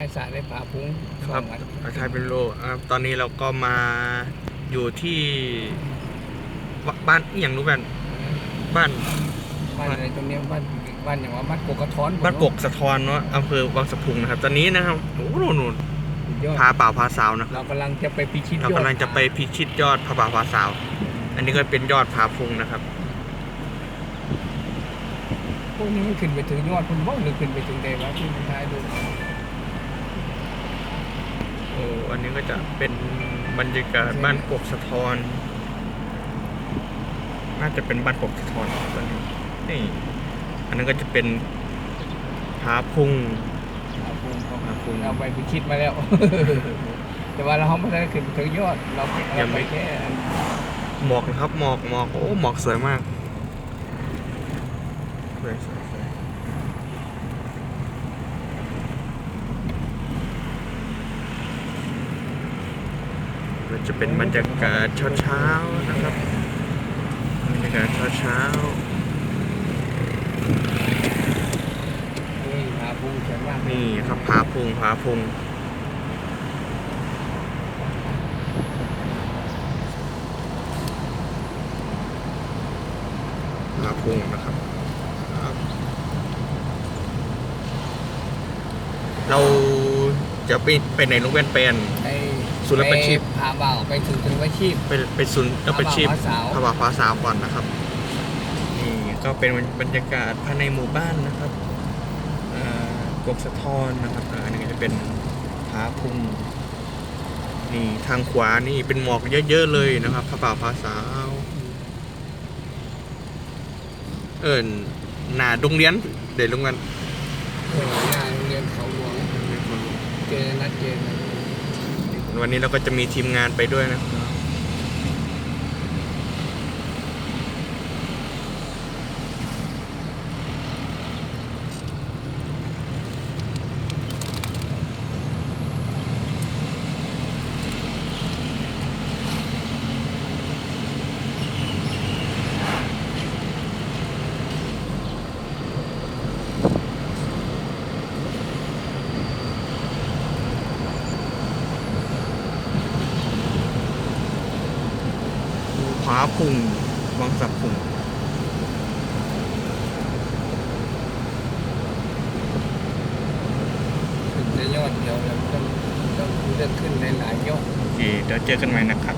ไอ้สายได้ปลาพุ้งสคอรับงวันอาชายเป็นโลอ่าตอนนี้เราก็มาอยู่ที่บบ้านอหย่างรู้แบบบ้านบ้านอะไรตรงเนี้ยบ้านบ้านอย่างว่าบ้านกกกระท้อนบ้านกกสะท้อนเนาะอำเภอวังสะพุงนะครับ ตอนนี้นะครับโอ้โหนู่นสุดยอดพาป่าวพาสาวนะเรากำลังจะไปพิชิตเรากำลังจะไปพิชิตยอดพาป่าวพาสาว อันนี้ก็เป็นยอดผาพุงนะครับพวกนี้มันขึ้นไปถึงยอดคุณว่าหรือขึ้นไปถึงใดวะที่มันท้ายดูโอ้อันนี้ก็จะเป็นบรรยากาศบ้านกกสะท้อน น่าจะเป็นบ้านกกสะท้อนตอนนี้นี่อันนั้นก็จะเป็นผาพุงปลาพุ้งเขาผาพุง เราไปพิชิตมาแล้ว แต่ว่าเราไม่ได้ขึ้นไปถึงยอด เรายัเรางไม่ ไปแค่หมอกนะครับหมอกหมอกโอ้หมอกสวยมากสวยสวยสวย มันจะเป็นบรรยากาศเช้าๆนะครับบรรยากาศเช้านี่ปลาพุ้งสวยมากๆนี่ครับผาพุงผาพุงผาพุงนะครับเราจะไปไปไหนลูกแว่นเป็น ไอ้สุรประชีพไปพาบ่าวไปถึงถึงประชีพ ไปไปศูนย์เอาไปชีพพระบาทฟ้าสาวพระบาทฟ้าสาวก่อนนะครับ นี่ก็เป็นบรรยากาศภายในหมู่บ้านนะครับอ่ากกสะท้อนนะครับอ่าอันนี้ก็จะเป็นผาพุงนี่ทางขวานี่เป็นหมอกเยอะๆเลยนะครับพระบ่าวฟ้าสาว เอิญหนาดงเรียนเดี๋ยวลงกัน เออหน้าโรงเรียนเขาหลวงเจอนัดเจอกัน วันนี้เราก็จะมีทีมงานไปด้วยนะครับ ขวาพุงวังสับพุงขึ้นในยอดเดียวแล้วต้องต้องเลือกขึ้นในหลายยอดโอเคเดี๋ยวเจอกันใหม่นะครับ